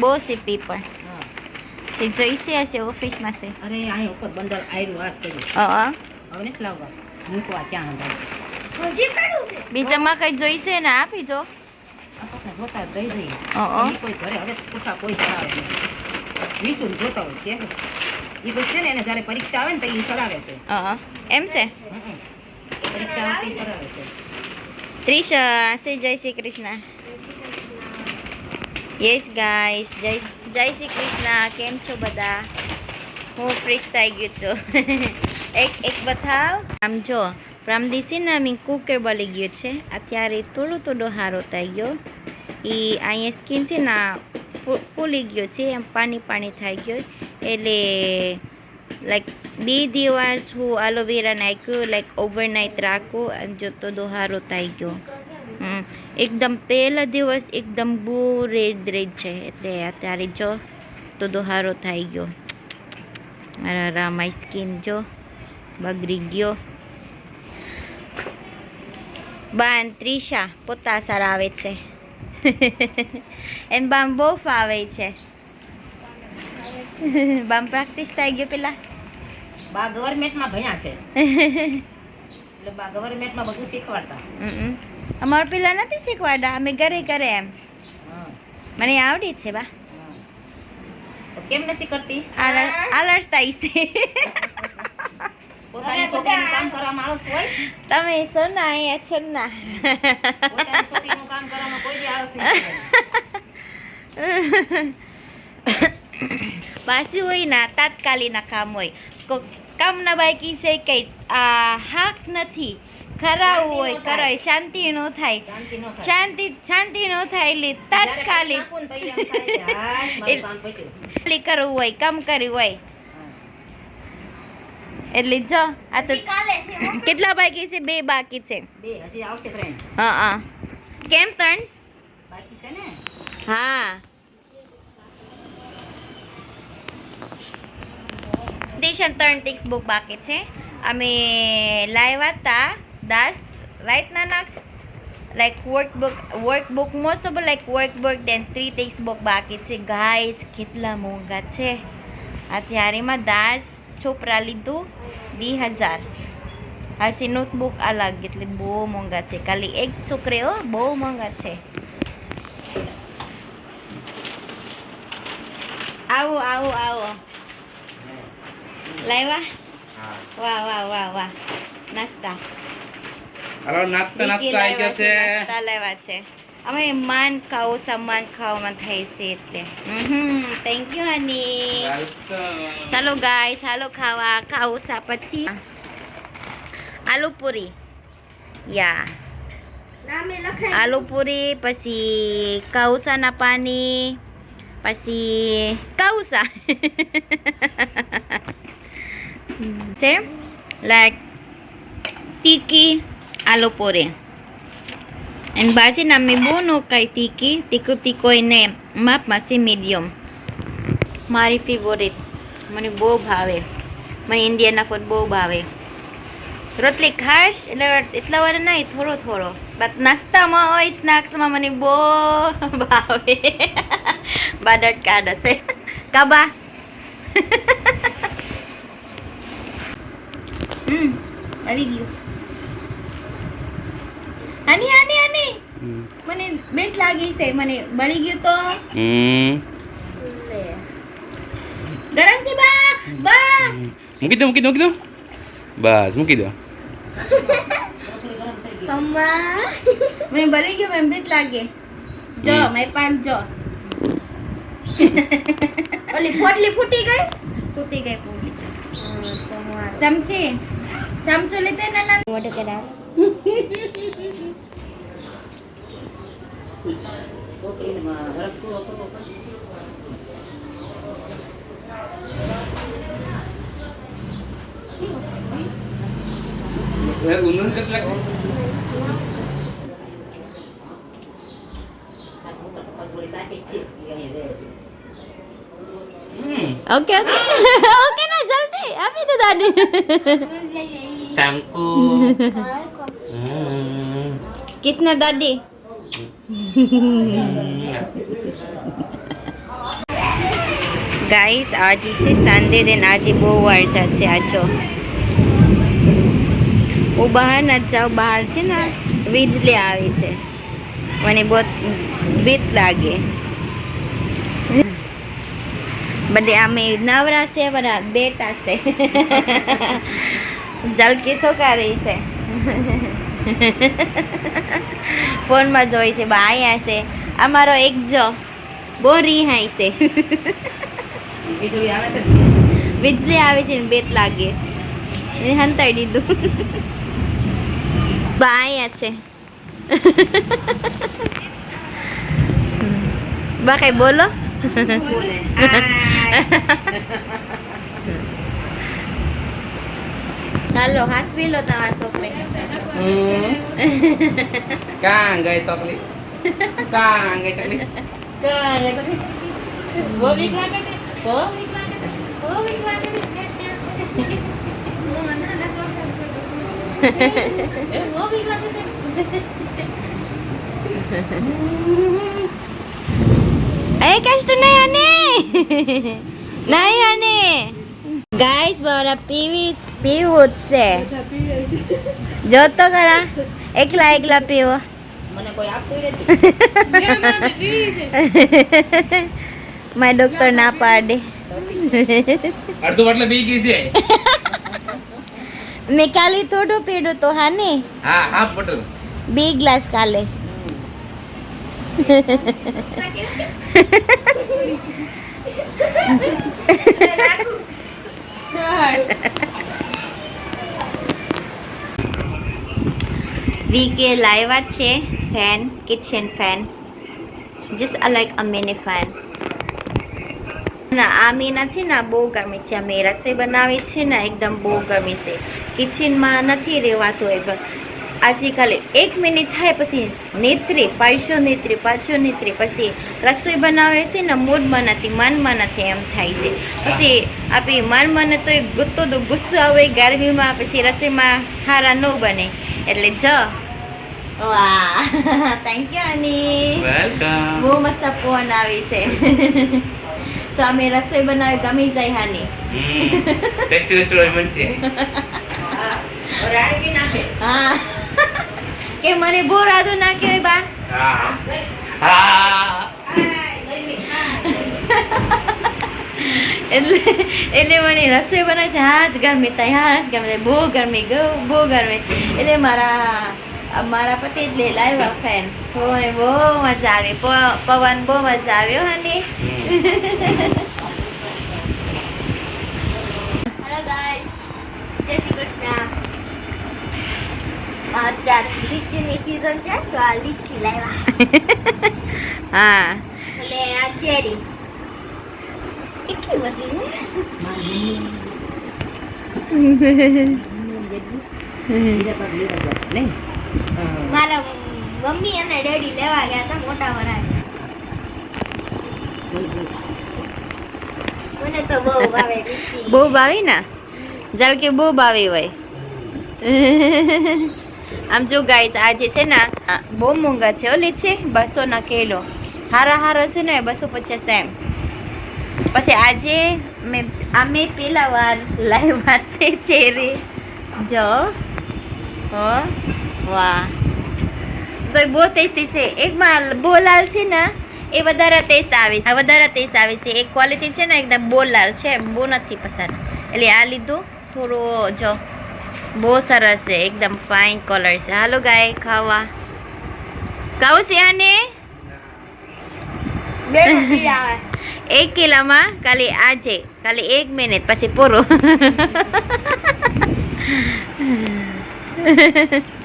બહુ સીપી પણ. જોઈશે હશે ઓફિસમાં છે. અરે અહીં ઉપર બંડલ આયરું વાસ કર્યું. હા હવે નથી લાવવા. મૂકવા ક્યાં હજી પડ્યું છે? બીજામાં કઈ જોઈશે ને આપી દો. જોતા દઈ દઈએ કોઈ ઘરે હવે પૂઠા કોઈ ચડાવે નહીં જોતા હોય કે. એ બસ છે ને એને જ્યારે પરીક્ષા આવે ને તો એ ચલાવે છે. એમ છે? પરીક્ષા આવે તો છે. ત્રીસ જય શ્રી કૃષ્ણ. યસ ગાઈસ જય જય શ્રી કૃષ્ણ કેમ છો બધા હું ફ્રેશ થઈ ગયું છું એક એક બતાવ આમ જો પ્રામદીસી ને મી કુકર બળી ગયું છે અત્યારે થોડો થોડો હારો થઈ ગયો એ અહીંયા સ્કીન છે ને ફૂલી ગયો છે એમ પાણી પાણી થઈ ગયું એટલે લાઈક બે દિવસ હું એલોવેરા નાખ્યું લાઈક ઓવરનાઇટ રાખું અને જો તો દોહારો થઈ ગયો હમ. એકદમ પહેલા દિવસ એકદમ બહુ રેડ રેડ છે. એટલે અત્યારે જો તો દોહારો થઈ ગયો. મારા રા મારી સ્કિન જો બગડી ગયો. બાન ત્રિષા પોતા સારા આવે છે. એમ બામ બહુ ફાવે છે. બામ પ્રેક્ટિસ થઈ ગયો પેલા. બા ગવર્મેન્ટમાં ભણ્યા છે. એટલે બા ગવર્મેન્ટમાં બધું શીખવાડતા. અમાર પેલા નથી શીખવાડા અમે ઘરે કરે એમ. મને આવડી છે બા. કેમ નથી કરતી? થાય છે પોતાની છોકરીનું કામ હોય? તમે સોના અહીંયા છો ના. પોતાની છોકરીનું કામ કરવામાં કોઈ દી આળસ નહીં કરે. હોય ના તાત્કાલિકના કામ હોય. કામ કામના બાકી છે કઈ હાક નથી. ખરાબ હોય કરાય શાંતિ નો થાય. શાંતિ. શાંતિ નો થાય એટલે તાત્કાલિક કરવું હોય કામ કર્યું હોય. એટલે જો આ તો. કેટલા બાકી છે? બે બાકી છે. બે હજી આવશે ત્રણ હા હા. કેમ ત્રણ બાકી છે ને? હા. ટ્યુશન ત્રણ ટેક્સ બુક બાકી છે. અમે લાવ્યા હતા દાસ રાઈટના ના like workbook workbook most of like workbook then three textbook બાકી છે ગાઈસ કેટલા મોંઘા છે અત્યારેમાં દાસ છોપરા લીધું વીસ હજાર હાસી નોટબુક અલગ એટલે બહુ મોંઘા છે ખાલી એક છોકરીઓ બહુ મોંઘા છે આવો આવો આવો લાવ્યા હા વાહ વાહ વાહ વાહ નાસ્તા હાલો નાસ્તા નાસ્તા આવી લાવ્યા છે, નાસ્તા લાવ્યા છે. અમે માન ખાઓ સામાન ખાવામાં થાય છે એટલે. Hmm thank you honey. ચાલો ગાઈસ હાલો ખાવા ખાઓ સા પછી. આલુ પૂરી. યા. નામે લખાય. આલુ પૂરી પછી કાઉસાના પાણી પછી કાઉસા સેમ? લાઈક તીકી અને બાજી નામે બહુ નો કાંઈ તીકી તીખું તીકોઈને માપમાં છે મીડિયમ મારી ફેવરેટ મને બહુ ભાવે મને ઇન્ડિયાના ફૂડ બહુ ભાવે રોટલી ખાસ એટલે એટલા વાર નહીં થોડો થોડો બટ નાસ્તામાં હોય સ્નેક્સમાં મને બહુ ભાવે બાદટ કાર્ડ હશે કાબા હમ આવી ગયું આની આની આની હમ. મને બેટ લાગી છે મને બળી ગયું તો. હમ. ગરમ છે બા બા. મૂકી દો મૂકી દો મૂકી દો. બસ મૂકી દો. મમ્મા મને બળી ગયું મેં બેટ લાગે. જો. મેં પાક જો. ઓલી પોટલી ફૂટી ગઈ? ફૂટી ગઈ પોટલી ચમચી ચમચો લેતે ના ના મોટો કરાવ. છોકરીને માં હરખતું હતું તો પણ. આ મોટા પપ્પા થોડી તાકીદ છે ઈ અહીં રહે છે. હમ. ઓકે ઓકે ઓકે ના જલ્દી આપી દો દાદી ચાંકુ હમ. કિસના દાદી હમ. ગાઈસ આજે છે સાંજે દેન આજે બહુ વરસાદ છે આજો. હું બહાર ના જાઉં, બહાર છે ને, વીજળી આવી છે. મને બહુ બીક લાગે. બધે અમે નવરા છે બરા બેટા છે. જલકી શું કરી છે? ફોનમાં જોઈ છે બા અહીંયા છે. અમારો એક જો બહુ રિહાય છે. વીજળી આવે છે ને? બેત લાગે. એને હંતાઈ દીધું. બા અહીંયા છે. બા કઈ બોલો? બોલે. હાલો હાસવી લો તમારા છોકરે. કાં ગઈ તકલી કાં ગઈ તકલી કાં ગઈ તકલી બહુ બીક લાગે છે? બહુ બીક લાગે છે? બહુ બીક લાગે છે? એ બહુ બીક લાગે છે? એ કશ તો નહીં આને? નહીં આને. ગાઈસ મારા પીવી પીવું જ છે. જો તો ખરા એકલા એકલા પીવો. મને કોઈ આપતું નથી. મારા ડોક્ટર ના પાડે. અડધું એટલે પી ગઈ છે. મેં કાલે થોડું પીડું તો હા ને? હા હા બોટલ. બે ગ્લાસ કાલે. વીકે લાવ્યા છે fan kitchen fan just like a mini fan ના આ મીના છે ને બહુ ગરમી છે અમે રસોઈ બનાવે છે ને એકદમ બહુ ગમે છે કિચનમાં નથી રહેવાતું એ આજકાલ એક મિનિટ થાય પછી નેત્રી પાડશો નેત્રી પાડશો નેત્રી પછી રસોઈ બનાવે છે ને મૂડમાં નથી મનમાં નથી એમ થાય છે પછી આપી મનમાં તો એ ગુસ્સો તો ગુસ્સો આવે ગરમીમાં પછી રસોઈમાં હારા ન બને એટલે જ વાહ. થેન્ક યુ અની વેલકમ બહુ મસ્ત ફોન આવી છે. તો અમે રસોઈ બનાવી ગમી જાય હાની. ટેસ્ટ રેસ્ટોરન્ટ છે હા. રાણી બી નાખે. હા. કે મને બહુ રાધું ના કહેવાય બા? હા. હા. એટલે એટલે મને રસોઈ બનાવે છે હા જ ગરમી થાય હા જ ગરમી થાય. બહુ ગરમી બહુ ગરમી. એટલે મારા મારા પતિ જ લેલા લાવ્યા ફેન તો મને બહુ મજા આવી. પવન બહુ મજા આવ્યો હાની. હેલો ગાઈસ જય શ્રી કૃષ્ણ. અત્યારે લીચીની સીઝન છે તો આ લીચી લાવ્યા. હા. ચેરી બધી મારા મમ્મી અને ડેડી લેવા ગયા હતા મોટા વરાજ મને તો બહુ ભાવે બહુ ભાવી ને? જાલ કે બહુ ભાવી હોય. આમ જો ગાઈસ આજે છે ને બહુ મોંઘા છે, ઓલી છે, બસો ના કિલો. હારા હારા છે ને, બસો પચાસ એમ. પછી આજે મેં અમે પેલા વાર લાવ્યા છે ચેરી. જો, હો. વાહ. તો બહુ ટેસ્ટી છે. એકમાં બહુ લાલ છે ને એ વધારે ટેસ્ટ આવે છે. વધારે ટેસ્ટ આવે છે. એક ક્વોલિટી છે ને એકદમ બહુ લાલ છે. બહુ નથી પસંદ. એટલે આ લીધું. થોડું જો બહુ સરસ છે. એકદમ ફાઇન કલર છે. હાલો ગાય ખાવા. ખાવું છે આને? એક કિલોમાં ખાલી આજે ખાલી એક મિનિટ પછી પૂરું.